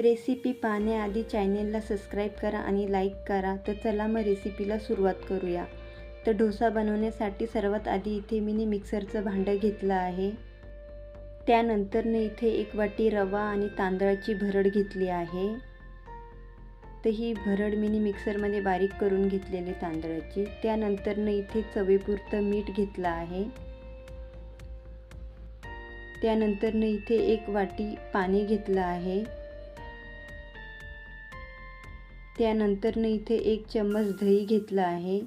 Recipe पाहण्याआधी चॅनेलला subscribe करा आणि लाईक करा. तर चला मग रेसिपीला सुरुवात करूया. तर डोसा बनवण्यासाठी सर्वात आधी इथे मी मिक्सरचं भांडं घेतलं आहे. त्यानंतरनं इथे एक वाटी रवा आणि तांदळाची भरड घेतली आहे. तर ही भरड मिनी मिक्सरमध्ये बारीक करून घेतलेली तांदळाची. त्यानंतरनं इथे चवीपुरतं मीठ घेतलं आहे. त्यानंतरनं इथे एक वाटी पाणी घेतलं आहे. त्यानंतरनं इथे एक चम्मच दही घेतलं आहे.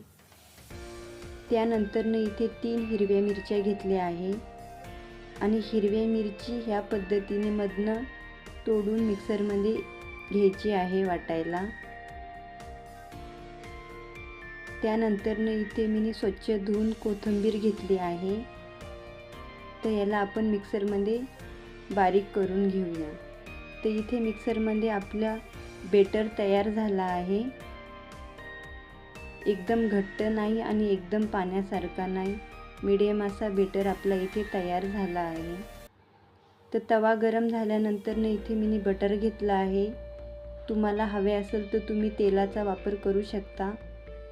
त्यानंतरनं इथे तीन हिरव्या मिरच्या घेतल्या आहे. आणि हिरव्या मिरची ह्या पद्धतीने मधनं तोडून मिक्सरमध्ये घ्यायची आहे वाटायला. त्यानंतरनं इथे मी स्वच्छ धुवून कोथिंबीर घेतली आहे. तर याला आपण मिक्सरमध्ये बारीक करून घेऊया. तर इथे मिक्सरमध्ये आपल्या बेटर तयार झाला आहे. एकदम घट्ट नाही आणि एकदम पाण्यासारखा नाही. मिडियम असा बेटर आपला इथे तयार झाला आहे. तर तवा गरम झाल्यानंतरनं इथे मी बटर घेतलं आहे. तुम्हाला हवे असेल तर तुम्ही तेलाचा वापर करू शकता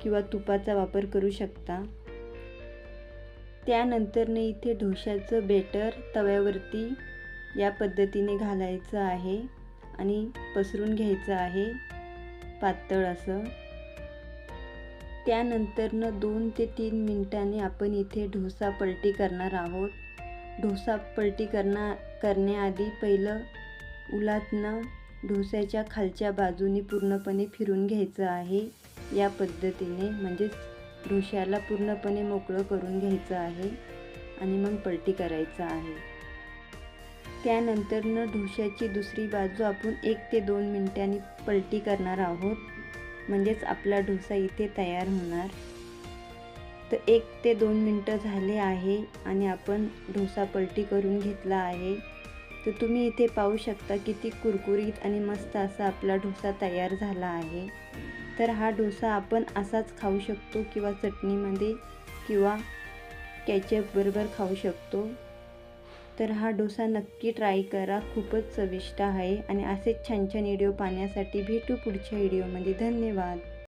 किंवा तुपाचा वापर करू शकता. त्यानंतरने इथे ढोशाचं बेटर तव्यावरती या पद्धतीने घालायचं आहे. आणि पसरून घ्यायचं आहे पातळ असं. त्यानंतरनं दोन ते तीन मिनटांनी आपण इथे डोसा पलटी करणार आहोत. डोसा पलटी करणार करण्याआधी पहिलं उलातनं डोस्याच्या खालच्या बाजूनी पूर्णपणे फिरून घ्यायचं आहे. या पद्धतीने म्हणजेच ढोश्याला पूर्णपणे मोकळं करून घ्यायचं आहे आणि मग पलटी करायचं आहे. त्यानंतरनं डोश्याची दुसरी बाजू आपण एक ते दोन मिनटांनी पलटी करणार आहोत. म्हणजेच आपला डोसा इथे तयार होणार. तर एक ते दोन मिनटं झाले आहे आणि आपण डोसा पलटी करून घेतला आहे. तर तुम्ही इथे पाहू शकता किती कुरकुरीत आणि मस्त असा आपला डोसा तयार झाला आहे. तर हा डोसा आपण असाच खाऊ शकतो किंवा चटणीमध्ये किंवा कॅचअपबरोबर खाऊ शकतो. तर हा डोसा नक्की ट्राय करा. खूपच चविष्ट आहे. आणि असेच छान छान व्हिडिओ पाहण्यासाठी भेटू पुढच्या व्हिडिओमध्ये. धन्यवाद.